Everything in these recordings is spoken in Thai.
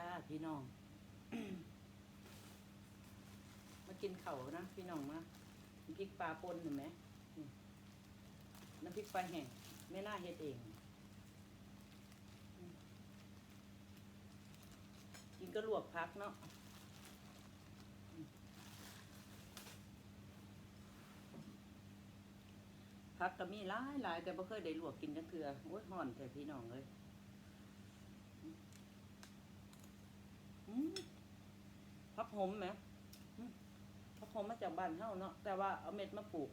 จ้าพี่น้อง มากินเข่านะพี่น้องมาน้ำพริกปลาปนเห็นไหมน้ำพริกปลาแห้งไม่น่าเฮ็ดเอง กินก็ลวกพักเนาะพักก็มีหลายหลายแต่บ่เคยได้ลวกกินจักเทื่อโอ้ยห่อนแต่พี่น้องเลย อืม พักหอมไหมพักหอมมาจากบ้านเฮาเนาะแต่ว่าเอาเม็ดมาปลูก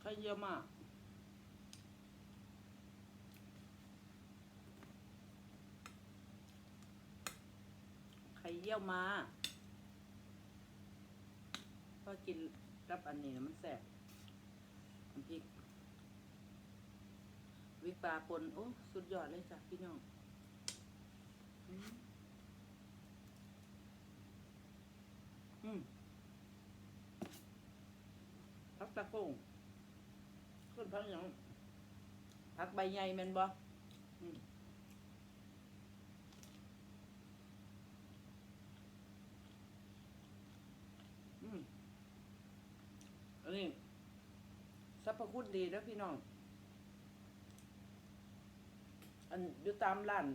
ไข่เยอะมากไข่เยี่ยวมา ก็กินกับอันนี้มันแสบน้ำพริก วิ ปลาปนโอ้สุดยอดเลยจ้ะพี่น้องอืมพักตะโกงขึ้นพักยังพักใบใหญ่แมนบออันนี้สรรพคุณดีนะพี่น้อง อันอยู่ตามร้าน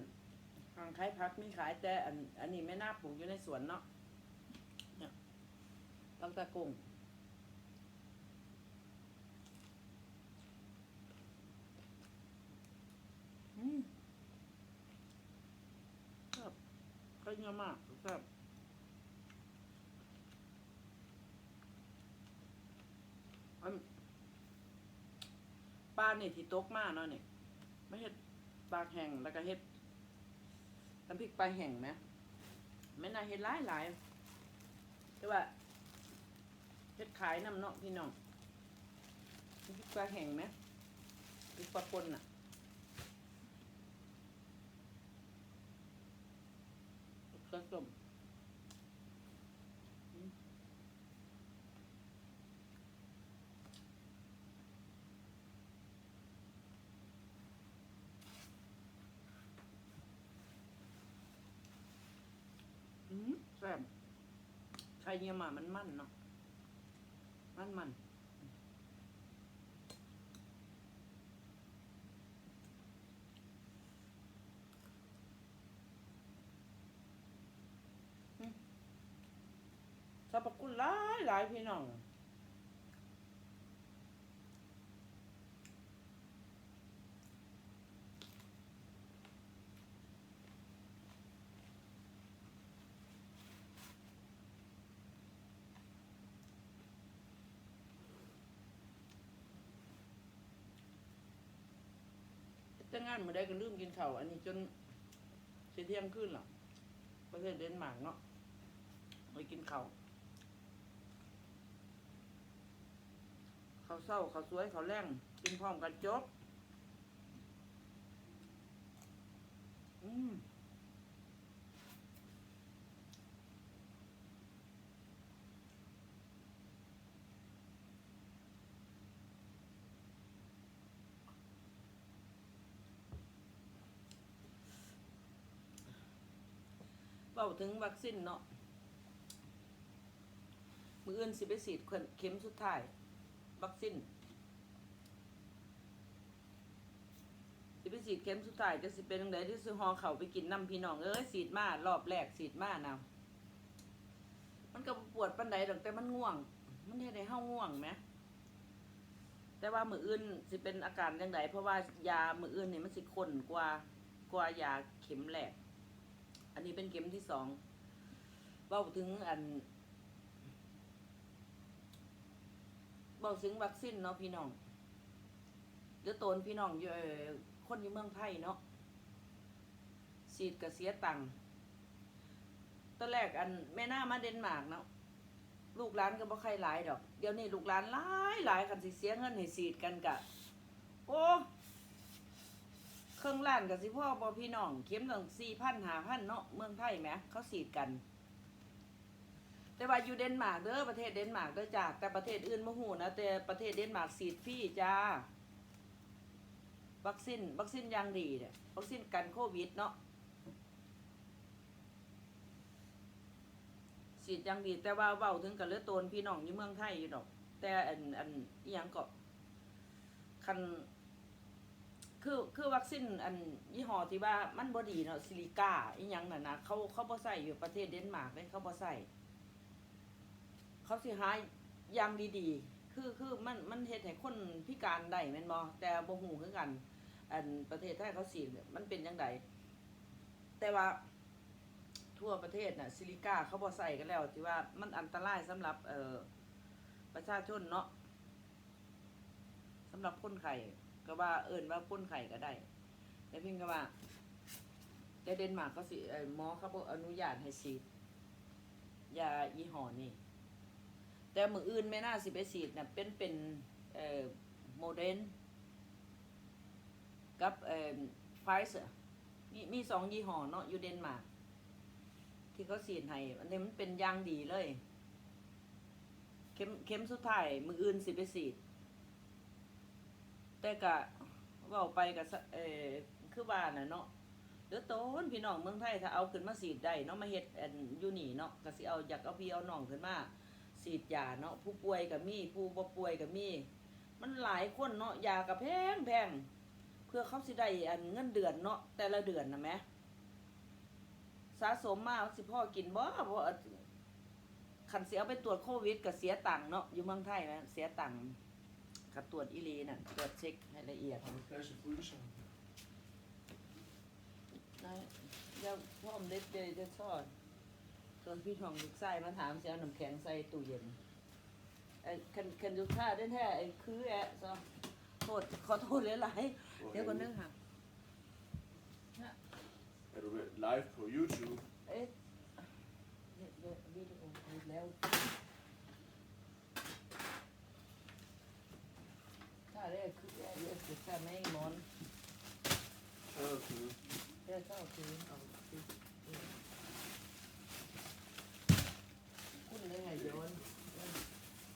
ทางขายผักมีขายแต่อัน อันนี้ไม่น่าปลูกอยู่ในสวนเนาะเนี่ยตังตะกงอืมครับก็เยอะมากครับอันปลาเนี่ยที่ตกมากเนาะเนี่ยไม่เห็น ปลาแห้งแล้วก็เฮ็ดน้ำพริกปลาแห้งไหมไม่น่าเฮ็ดหลายหลายแต่ว่าเฮ็ดขายน้ำเนาะพี่น้องน้ำพริกปลาแห้งไหมพริกปลาปนอะกระส้มอืมอืมแซ่บไข่ เยี่ยมามันมันเนาะมันมันอืมสรรพคุณหลายหลายพี่น้อง จะงานมาได้ก็ลืมกินข้าวอันนี้จนสิเที่ยงขึ้นหรอประเทศเดนมาร์กเนาะไปกินข้าวข้าวเศร้าข้าวสวยข้าวแรงกินพร้อมกันจบอืม เบาถึงวัคซีนเนาะมืออื่นสิไปฉีดเข็มสุดท้าย วัคซีนสิไปฉีดเข็มสุดท้ายจะสิเป็นจังไดที่ซื้อหอเข่าไปกินน้ำพี่น้องเอ้ยฉีดมารอบแรกฉีดมานะมันก็ปวดปันใดดอกแต่มันง่วง มันเฮ็ดให้าง่วงไหมแต่ว่ามืออื่นสิเป็นอาการจังไดเพราะว่ายามืออื่นนี่ยมันสิข้นกว่ากว่ายาเข็มแรก อันนี้เป็นเข็มที่สองเบ้าถึงอันเบาถึงวัคซีนเนาะพี่น้องเดี๋ยวตนพี่น้องอยู่เอ่อคนอยู่เมืองไทยเนาะฉีดกับเสียตังค์ตอนแรกอันแม่หน้ามาเดนมาร์กเนาะลูกร้านก็บ่ใครหลายดอก เดี๋ยวนี้ลูกร้านหลายหลายคันสิเสียเงินให้ฉีดกันกะ โอ้ เครื่องล้านกับสิพ่อบ่พี่น้องเข็มตั้งสี่พันหาพันเนาะเมืองไทยแหมเขาฉีดกัน แต่ว่าอยู่เดนมาร์กเด้อประเทศเดนมาร์กเด้อจ้าแต่ประเทศอื่นบ่ฮู้นะแต่ประเทศเดนมาร์กฉีดฟรีจ้าวัคซีนวัคซีนย่างดีเนี่ยวัคซีนกันโควิดเนาะฉีดย่างดีแต่ว่าเว้าถึงกับเลือดโตนพี่น้องอยู่เมืองไทยอยู่ดอก แต่อันอันอีหยังก็คัน คือคือวัคซีนอันยี่ห้อที่ว่ามันบ่ดีเนาะซิลิก้าอีหยังน่ะนะเขาเขาบ่ใส่อยู่ประเทศเดนมาร์กเลยเขาบ่ใส่เขาสิหาอย่างดีๆ คือคือมันมันเฮ็ดให้คนพิการได้แม่นบ่แต่บ่ฮู้คือกัน อันประเทศไทยเขาสิมันเป็นจังไดแต่ว่าทั่วประเทศน่ะซิลิก้าเขาบ่ใส่กันแล้วที่ว่ามันอันตรายสำหรับเอ่อประชาชนเนาะสำหรับคนไข้ ก็ว่าเอิ้นว่าคนไข้ก็ได้แต่พียงก็ว่าแต่เดนมาร์กเขาสิเออหมอเขาบ่อนุญาตให้ฉีดยายี่ห้อนี้แต่มืออื่นไม่น่าสิไปฉีดน่ะเป็นเป็นเอ่อโมเดนกับเอ่อไฟเซอร์มีมีสองยี่ห้อเนาะอยู่เดนมาร์กที่เขาฉีดให้อันนี้มันเป็นยางดีเลย เข็มเข็มสุดท้ายมืออื่นสิไปฉีด แต่กะเว่าไปกับเออคือว่าน่ะเนาะเดือดต้นพี่น้องเมืองไทยถ้าเอาขึ้นมาฉีดได้เนาะมาเฮ็ดอันยู่นี่เนาะก็สิเอาอยากเอาพี่เอาน้องขึ้นมาฉีดยาเนาะผู้ป่วยก็มีผู้บ่ป่วยก็มี มันหลายคนเนาะยาก็แพงแพงเพื่อเขาสิได้อันเงินเดือนเนาะแต่ละเดือนนะแหมสะสมมาสิพ่อกินบ่เพราะคันเสิเอาไปตรวจโควิดก็เสียตังค์เนาะอยู่เมืองไทยนะเสียตังค์ กับตรวจอีหลีน่ะตรวจเช็คให้ละเอียด Har du flaske fryseren? นะเดี๋ยวพ่อมเล็ดเดยจะทอดส่วนพี่ทองลูกไส้มาถามเสียน้ำแข็งใส่ตู้เย็นไอ้คันคันลูกค้าได้แท้ไอ้คือแอะซะโทษขอโทษหลายๆเดี๋ยวคนนึงค่ะ Er du live på YouTube? เอ๊ะเนี่ยเดี๋ยววิดีโอเอาแล้ว ถ้าได้คือแอะเดี๋ยวจะแค่ไม่มอน Så er der kød. เดี๋ยวเจ้าคือเอาสิคุณได้ไงโยน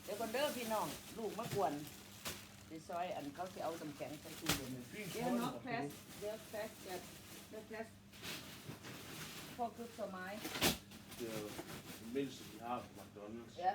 เดี๋ยวก่อนเด้อพี่น้อง ลูกมากวนสิซอยอันเขาสิเอาตำแข็งใส่ตู้เย็นเดี๋ยว trøje, เนาะ hvor แพสเดี๋ยวแพสจะเดี๋ยวแพสพอคือสมัย The mindste, de har på McDonald's. Ja